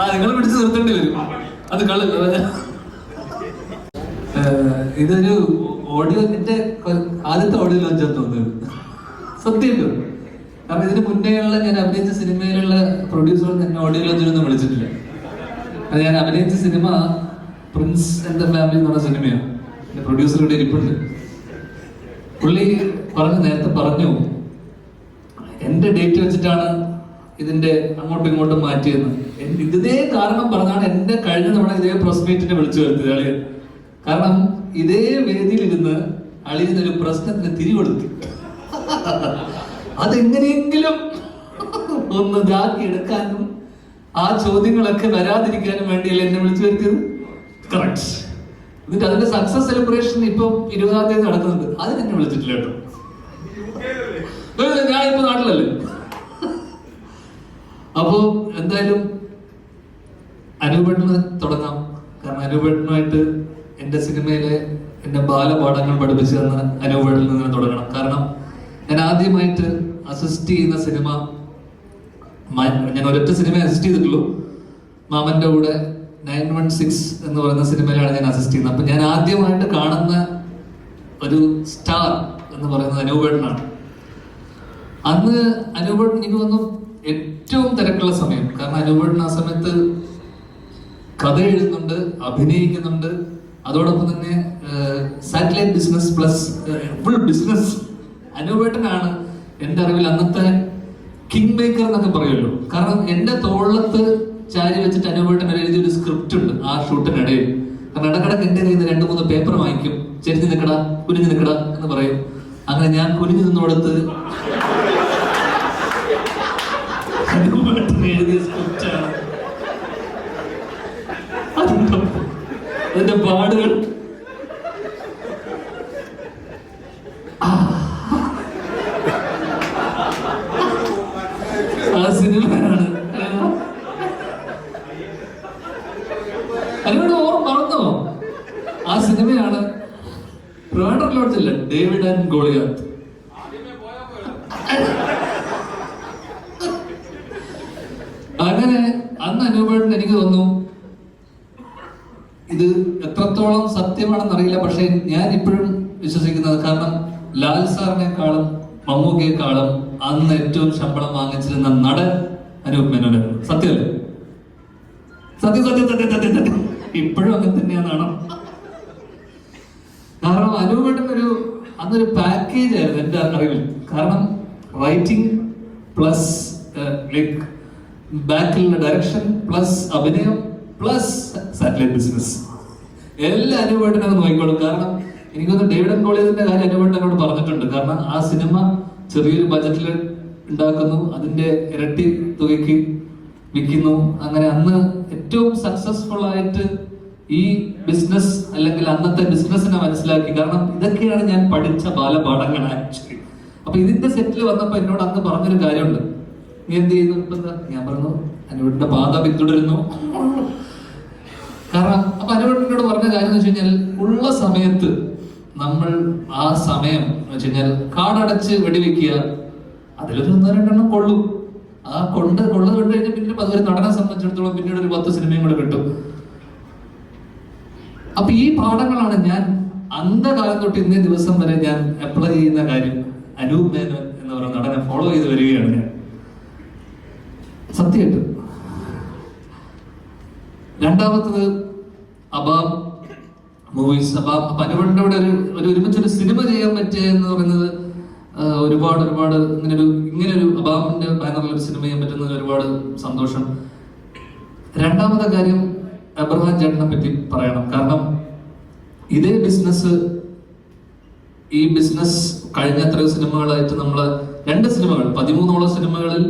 ആ നിങ്ങൾ പിടിച്ച് നിർത്തേണ്ടി വരും. അത് കളി ഇതൊരു ഓഡിയോന്റെ ആദ്യത്തെ ഓഡിയോ ലോഞ്ച് തോന്നുന്നത് സത്യമല്ലോ കാരണം ഇതിന് മുന്നേയുള്ള ഞാൻ അഭിനയിച്ച സിനിമയിലുള്ള പ്രൊഡ്യൂസറും എന്നെ ഓഡിയോ ലോഞ്ചിനൊന്നും വിളിച്ചിട്ടില്ല. അത് ഞാൻ അഭിനയിച്ച സിനിമ പ്രിൻസ് ആൻഡ് ദ ഫാമിലി എന്ന് പറഞ്ഞ സിനിമയാണ്. പ്രൊഡ്യൂസറുടെ ഇരിപ്പുണ്ട്. പുള്ളി പറഞ്ഞു നേരത്തെ പറഞ്ഞു എന്റെ ഡേറ്റ് വെച്ചിട്ടാണ് ഇതിന്റെ അങ്ങോട്ടും ഇങ്ങോട്ടും മാറ്റിയെന്ന്. ഇതേ കാരണം പറഞ്ഞാണ് എന്റെ കഴിഞ്ഞ തവണ ഇതേ പ്രസ് മീറ്റിനെ വിളിച്ചു വരുത്തിയത് അളിയൻ. കാരണം ഇതേ വേദിയിൽ വേദിയിലിരുന്ന് അളിയൻ ഒരു പ്രശ്നത്തിന് തിരികൊടുത്തി. അതെങ്ങനെയെങ്കിലും ഒന്ന് ഇതാക്കി എടുക്കാനും ആ ചോദ്യങ്ങളൊക്കെ വരാതിരിക്കാനും വേണ്ടിയല്ലേ എന്നെ വിളിച്ചു വരുത്തിയത്? കറക്റ്റ് എന്നിട്ട് അതിന്റെ സക്സസ് സെലിബ്രേഷൻ ഇപ്പം ഇരുപതാം തീയതി നടക്കുന്നുണ്ട്. അതിനെന്നെ വിളിച്ചിട്ടില്ല കേട്ടോ ഏയ് ഞാൻ ഇപ്പൊ നാട്ടിലല്ലേ അപ്പോ എന്തായാലും അനൂപേട്ടന് തുടങ്ങാം. കാരണം അനൂപേട്ടനുമായിട്ട് എന്റെ സിനിമയിലെ എന്റെ ബാലപാഠങ്ങൾ പഠിപ്പിച്ചു തന്ന അനൂപേട്ടനിൽ നിന്ന് തുടങ്ങണം. കാരണം ഞാൻ ആദ്യമായിട്ട് അസിസ്റ്റ് ചെയ്യുന്ന സിനിമ ഞാൻ ഒരൊറ്റ സിനിമ അസിസ്റ്റ് ചെയ്തിട്ടുള്ളൂ. മാമന്റെ കൂടെ നയൻ വൺ സിക്സ് എന്ന് പറയുന്ന സിനിമയിലാണ് ഞാൻ അസിസ്റ്റ് ചെയ്യുന്നത്. അപ്പൊ ഞാൻ ആദ്യമായിട്ട് കാണുന്ന ഒരു സ്റ്റാർ എന്ന് പറയുന്നത് അനൂപേട്ടനാണ് അന്ന് അനൂപേട്ടൻ എനിക്ക് തോന്നുന്നു ഏറ്റവും തിരക്കുള്ള സമയം. കാരണം അനുഭവം ആ സമയത്ത് കഥ എഴുതുന്നുണ്ട് അഭിനയിക്കുന്നുണ്ട്. അതോടൊപ്പം തന്നെ satellite business plus full business അനുഭവേട്ടനാണ് എന്റെ അറിവിൽ അന്നത്തെ കിങ് മേക്കർ എന്നൊക്കെ പറയുമല്ലോ കാരണം എന്റെ തോളത്ത് ചാരി വെച്ചിട്ട് അനൂപേട്ടൻ ഒരു സ്ക്രിപ്റ്റ് ഉണ്ട് ആ ഷൂട്ടിനിടയിൽ. കാരണം ഇടക്കിടക്ക് എന്റെ കയ്യിൽ നിന്ന് രണ്ട് മൂന്ന് പേപ്പർ വാങ്ങിക്കും. ചെരിഞ്ഞ് നിൽക്കട കുനിഞ്ഞ് നിൽക്കട എന്ന് പറയും. അങ്ങനെ ഞാൻ കുനിഞ്ഞു നിന്നോടത്ത് അതിന്റെ പാടുകൾ? ആ. സിനിമയാണ്. ആ. സിനിമയാണ്. David and Goliath. അങ്ങനെ അന്ന് അനുഭവം എനിക്ക് തോന്നുന്നു ഇത് എത്രത്തോളം സത്യമാണെന്ന് അറിയില്ല പക്ഷെ ഞാൻ ഇപ്പോഴും വിശ്വസിക്കുന്നത് കാരണം ലാൽ സാറിനെക്കാളും മമ്മൂക്കയെക്കാളും അന്ന് ഏറ്റവും ശമ്പളം വാങ്ങിച്ചിരുന്ന നടൻ അനൂപ് മേനോൻ. സത്യമല്ലേ? സത്യം സത്യം സത്യം സത്യം സത്യം ഇപ്പോഴും അങ്ങനെ തന്നെയാണോ കാരണം അനൂപേട്ടൻ ഒരു അന്നൊരു പാക്കേജ് ആയിരുന്നു എന്റെ അറിവിൽ. കാരണം റൈറ്റിംഗ് പ്ലസ് ലൈക്ക് ബാക്കിലുള്ള ഡയറക്ഷൻ പ്ലസ് അഭിനയം പ്ലസ് സാറ്റലൈറ്റ് ബിസിനസ് എല്ലാ അനുവേട്ടനും നോക്കിക്കോളും. കാരണം എനിക്കൊന്ന് ഡേവിഡൻ കോളേജിന്റെ കാര്യം അനുവേട്ടൻ എന്നോട് പറഞ്ഞിട്ടുണ്ട്. കാരണം ആ സിനിമ ചെറിയൊരു ബജറ്റിൽ ഉണ്ടാക്കുന്നു. അതിന്റെ ഇരട്ടി തുകയ്ക്ക് വിൽക്കുന്നു. അങ്ങനെ അന്ന് ഏറ്റവും സക്സസ്ഫുൾ ആയിട്ട് ഈ ബിസിനസ് അല്ലെങ്കിൽ അന്നത്തെ ബിസിനസ്സിനെ മനസ്സിലാക്കി. കാരണം ഇതൊക്കെയാണ് ഞാൻ പഠിച്ച ബാലപാഠങ്ങൾ ആക്ച്വലി അപ്പൊ ഇതിന്റെ സെറ്റിൽ വന്നപ്പോ എന്നോട് അന്ന് പറഞ്ഞൊരു കാര്യമുണ്ട്. നീ എന്ത് ഇപ്പൊ ഞാൻ പറഞ്ഞു അനുവിടിന്റെ പാത പിന്തുടരുന്നു. കാരണം അപ്പൊ അനുവിടിനോട് പറഞ്ഞ കാര്യം എന്ന് വെച്ച് കഴിഞ്ഞാൽ ഉള്ള സമയത്ത് നമ്മൾ ആ സമയം എന്ന് വെച്ച് കഴിഞ്ഞാൽ കാടടച്ച് വെടിവെക്കുക അതിലൊരു ഒന്നോ രണ്ടെണ്ണം കൊള്ളും. ആ കൊണ്ട് കൊള്ള കണ്ടു കഴിഞ്ഞാൽ പിന്നെ അതൊരു നടനെ സംബന്ധിച്ചിടത്തോളം പിന്നീട് ഒരു പത്ത് സിനിമയും കൂടെ കിട്ടും. അപ്പൊ ഈ പാഠങ്ങളാണ് ഞാൻ അന്ധകാലം തൊട്ട് ഇന്നേ ദിവസം വരെ ഞാൻ അപ്ലൈ ചെയ്യുന്ന കാര്യം. അനൂപ് മേനോൻ എന്ന് പറയുന്ന നടനെ ഫോളോ ചെയ്ത് വരികയാണ് ഞാൻ. സത്യമായിട്ട്. രണ്ടാമത്തത് അബാം മൂവീസ് അബാം അപ്പൊ ഇവിടെ ഒരു ഒരു ഒരുമിച്ചൊരു സിനിമ ചെയ്യാൻ പറ്റുക എന്ന് പറയുന്നത് ഒരുപാട് ഒരുപാട് ഇങ്ങനെ ഒരു ഇങ്ങനെ ഒരു അബാമിന്റെ ബാനറിൽ ഒരു സിനിമ ചെയ്യാൻ പറ്റുന്നത് ഒരുപാട് സന്തോഷം. രണ്ടാമത്തെ കാര്യം അബ്രഹാം ചേട്ടനെ പറ്റി പറയണം. കാരണം ഇതേ ബിസിനസ് ഈ ബിസിനസ് കഴിഞ്ഞ എത്രയോ സിനിമകളായിട്ട് നമ്മൾ രണ്ട് സിനിമകൾ പതിമൂന്നോളം സിനിമകളിൽ